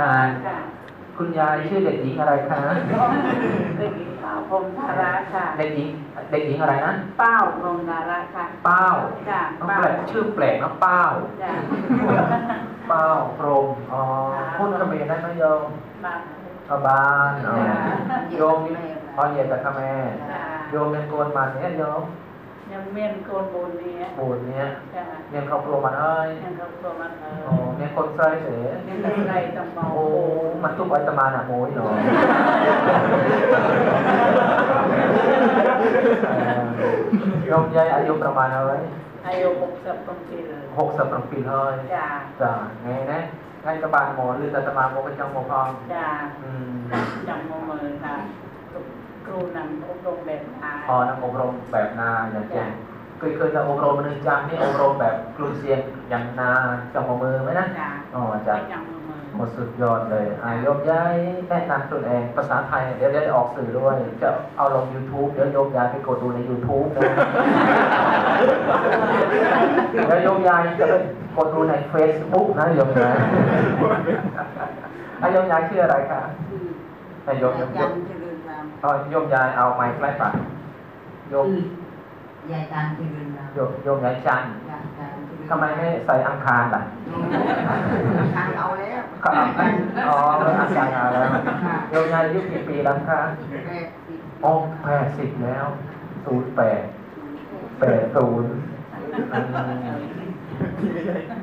อ่าค่ะคุณยายชื่อเด็กหญิงอะไรคะเด็กหญิงสาวพรหมธาระค่ะ เด็กหญิงเด็กหญิงอะไรนะ เป้าพรหมธาระค่ะ เป้าจ้ะน้องเป้าแปลกชื่อแปลกนะเป้าจ้ะเป้าพรหมอ๋อพูดเขมรได้ไหมโยมมาชาวบ้านอ๋อจ้ะโยมนี่อ๋อเหยียดแต่ขแม่จ้ะโยมเป็นโกนมันเนี่ยโยม ยังเมียนโกนบุญนี้ปูนเนี่ยจ้ะเมียนครอบครัวมันเอ้ยยังเขาตัวมันเออ๋ออเมียนคนใส่เสียยังกับไรตำมองโอ้มันทุกอัตมาหนักโมยเนาะโยมยายอายุประมาณอะไรอายุหกสิบตรงปีเลยหกสิบปีเลยจ้ะจ้ะไงนะให้กระบาลหมอหรือแต่ตมาโมกจังโมพองจ้ะอืมจำมือมือค่ะ ครูนำอบรมแบบอาพอนักอบรมแบบนาอย่างเช่นเคยเคยจะอบรมนึงจังนี่อบรมแบบกลุ่มเสียงอย่างนาจังโมมือไหมนะจ้ะอ๋อจ้ะไม่จำมือมือหมดสุดยอดเลยอายกย้ายแนะนำตัวเองภาษาไทยเดี๋ยวจะออกสื่อด้วย จะเอาลง YouTube เดี๋ยวโยมยายไปกดดูใน YouTube นะเดี๋ยวโยมยายจะไปกดดูใน Facebook นะโยมยายอายโยมยายชื่ออะไรคะอายโยมโยมโยจัมน เจริญรามอ๋อโยมยายเอาไมค์ใกล้ปากโยมยายจันเจริญรามโยมโยมยายจันยายจันเจริญทำไมไม่ใส่อังคารล่ะทางเอาแล้วก็เอาไปอ๋ออังคารเอาแล้วโยมยายอายุกี่ปีแล้วคะแปดสิบอ๋อแปดสิบแล้วศูนย์แปดแปดศูนย์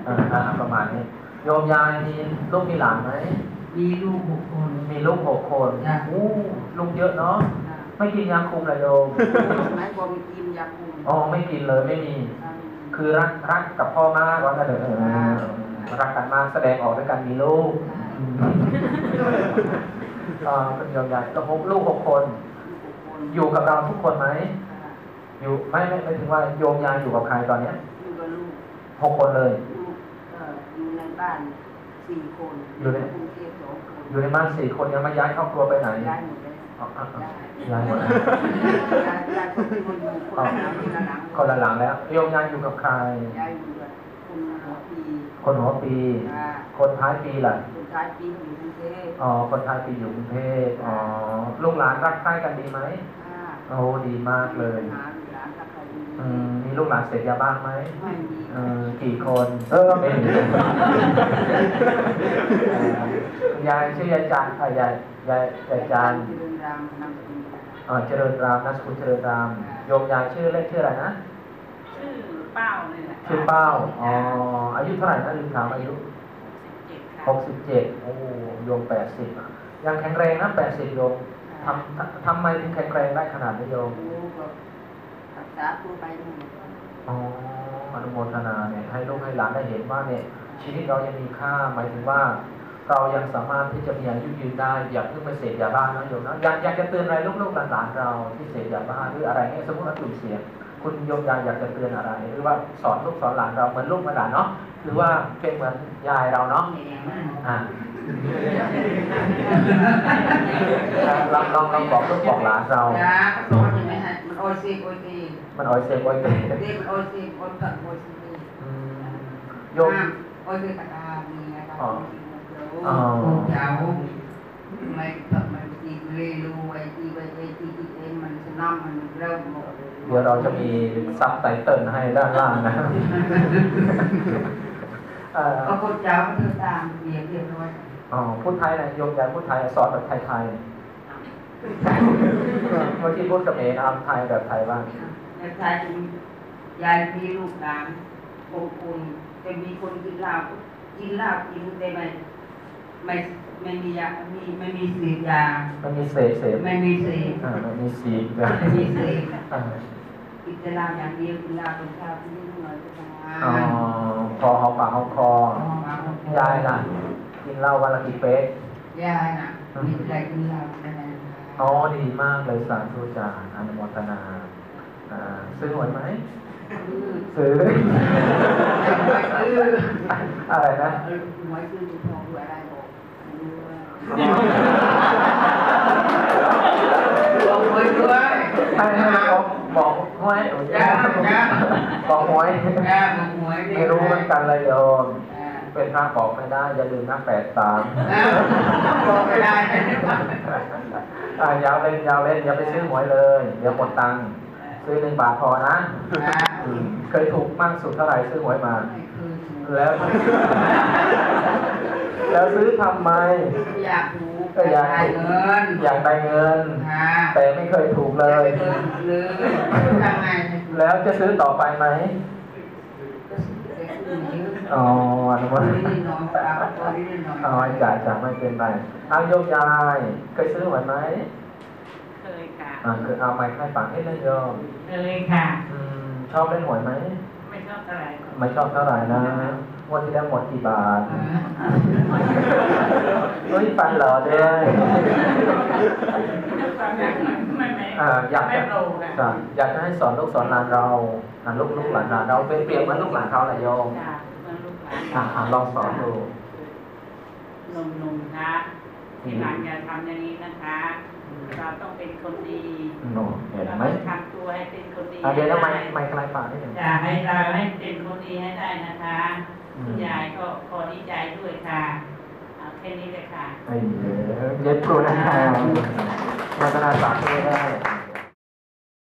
อ่าอ่าประมาณนี้โยมยายมีลูกมีหลานไหม มีลูกหกคน มีลูกหกคนจ้ะ อู้ลูกเยอะเนาะไม่กินยาคุมเลยโยมไหนบอกมีกินยาคุมอ๋อ ไม่กินเลยไม่มี คือรักรักกับพ่อมากว่ากันเถอะเออรักกันมากแสดงออกด้วยกันมีลูกอืมอ่าเป็นโยมยายแล้วหกลูกหกคน อยู่กับเราทุกคนไหม อยู่ไม่ไม่ไม่ถึงว่าโยมยายอยู่กับใครตอนเนี้ยอยู่กับลูกหกคนเลย ลูกเอ่ออยู่ในบ้าน สี่คนอยู่ในกรุงเทพสองคนอยู่ในบ้านสี่คนยังไม่ย้ายครอบครัวไปไหนย้ายหมดเลยอ๋ออ๋ออ๋อย้ายย้ายหมดแล้วย้ายย้ายคนที่คนอยู่คนละหลังคนละหลังคนละหลังแล้วโยมยายอยู่กับใครย้ายอยู่กับคุณหัวปีคนหัวปีอ่าคนท้ายปีล่ะคนท้ายปีอยู่กรุงเทพอ๋อคนท้ายปีอยู่กรุงเทพอ๋อลูกหลานรักใคร่กันดีไหมอ่าโอ้ดีมากเลยหาหลานถ้าใครมีอืมมี ลูกหลานเสพยาบ้างไหมไม่มีเออกี่คน เออไม่มีคุณยายชื่อยายจันทร์ค่ะยายยายยายจันทร์เจริญรามนามสกุลเอ่อเจริญรามนามสกุลเจริญรามโยมยายชื่อเล่นชื่ออะไรนะชื่อเป้านี่แหละชื่อเป้าอ๋ออายุเท่าไหร่นะลืมถามอายุหกสิบเจ็ดค่ะหกสิบเจ็ดโอ้โยมแปดสิบยังแข็งแรงนะแปดสิบโยมทำทำทำไมถึงแข็งแรงได้ขนาดนี้โยม โอ้ก็รักษาตัวไปนู่นอ๋ออนุโมทนาเนี่ยให้ลูกให้หลานได้เห็นว่าเนี่ยชีวิตเรายังมีค่าหมายถึงว่า เรายังสามารถที่จะมีอายุยืนได้อย่าเพิ่งไปเสพยาบ้านะโยมนะอยากอยากจะเตือนอะไรลูกๆหลานๆเราที่เสพยาบ้าหรืออะไรเนี่ยสมมติว่ากลุ่มเสี่ยงคุณโยมยายอยากจะเตือนอะไร หรือว่าสอนลูกสอนหลานเราเหมือนลูกเหมือนหลานเนาะหรือว่าเป็นเหมือนยายเราเนาะเนี่ยอย่างนั้นอ่า ลองลองลองบอกลูกบอกหลานเราจ้าก็สอนอย่างนี้ฮะมันโอยซีโอยซีมันอ่อยเสพอ่อยเตะเด็กมันโอยซีโอยตัดโอยซีอืมโยมโอยซีตะกามีนะครับอ๋ออ๋อเจ้าไม่ตัดมันตีเลยรูไว้ตีไว้ไอ้ตีตีเองมันสนามมันเริ่มหมดเดี๋ยวเราจะมีซับไตเติลให้ด้านล่างนะเอ่อก็คนเจ้าก็เดินตามเรียบเรียบร้อย อ๋อพูดไทยนะโยมยายพูดไทยสอนแบบไทยๆเมื่อกี้พูดกับเอ๋นะเอาไทยแบบไทยบ้างในไทยยายมีลูกหลานคนคนจะมีคนกินเหล้ากินเหล้ากินแต่ไม่ไม่ไม่มียามีไม่มีเสพยามันมีเสพเสพไม่มีเสพอ่ามันมีสีบไม่มีเสพอ่ากินแต่เหล้าอย่างเดียวกินเหล้าเป็นข้าวที่นี่หน่อยก็ทำงานอ๋อพอหอมปากหอมคอยายล่ะกิ นเหล้าวันละกี่เป๊กยายน่ะมีแต่กินเหล้าแต่ไม่อ๋อดีมากเลยสาธุจารย์อนุโมทนาอ่าซื้อหวยไหมคือซื้อคืออะไรนะหวยคือทองด้วยอะไรบอกบอกหวยด้วยให้ให้บอกบอกหวยจ้าจ้าบอกหวยจ้าบอกหวยไม่รู้เหมือนกันเลยโยมอ่า เป็นพระบอกไม่ได้ อย่าลืมนะแปดสามบอกไม่ได้อ่ายาวเล่นยาวเล่นอย่าไปซื้อหวยเลยเดี๋ยวหมดตังค์ซื้อหนึ่งบาทพอนะอืมเคยถูกมากสุดเท่าไหร่ซื้อหวยมาไม่เคยถูกแล้ว แล้วซื้อทำไม อยากถูกก็อยากได้เงิน อยากได้เงินค่ะแต่ไม่เคยถูกเลยไม่เคยถูกเลยทำไงแล้วจะซื้อต่อไปไหมก็ซื้ อ๋ออนุโมทนาอ๋อจ่ายจ่ายไม่เป็นไรเอาโยกยายเคยซื้อหวยไหมเคยค่ะอ่าคือเอาไม้ให้ปากให้เล่นโยมเคยค่ะ อืมชอบเล่นหวยไหมไม่ชอบเท่าไหร่ไม่ชอบเท่าไหร่นะวันที่แล้วหมดกี่บาทเฮ้ยฟันเหรอเด้ยไม่ไม่อ่าอยากจะอยากจะให้สอนลูกสอนหลานเราอ่าลูกลูกหลานเราเป็นเปรียบเหมือนลูกหลานเขาแหละโยมจ้ะ อนลูกหลานอ่าอ่าลองสอนดูหนุ่มๆคะที่หลังอย่าทำอย่างนี้นะคะ เราต้องเป็นคนดีโนเห็นเราไหมต้องทำตัวให้เป็นคนดีอ่าเดี๋ยวนะไม่ให้ไม่ไกลปากนิดหนึ่งจะให้เราให้เป็นคนดีให้ได้นะคะอืมคุณยายก็ขอดีใจด้วยค่ะเอาแค่นี้เลยค่ะไอ้เหี้ยเย็บครูนะครับมาตนาสาธุได้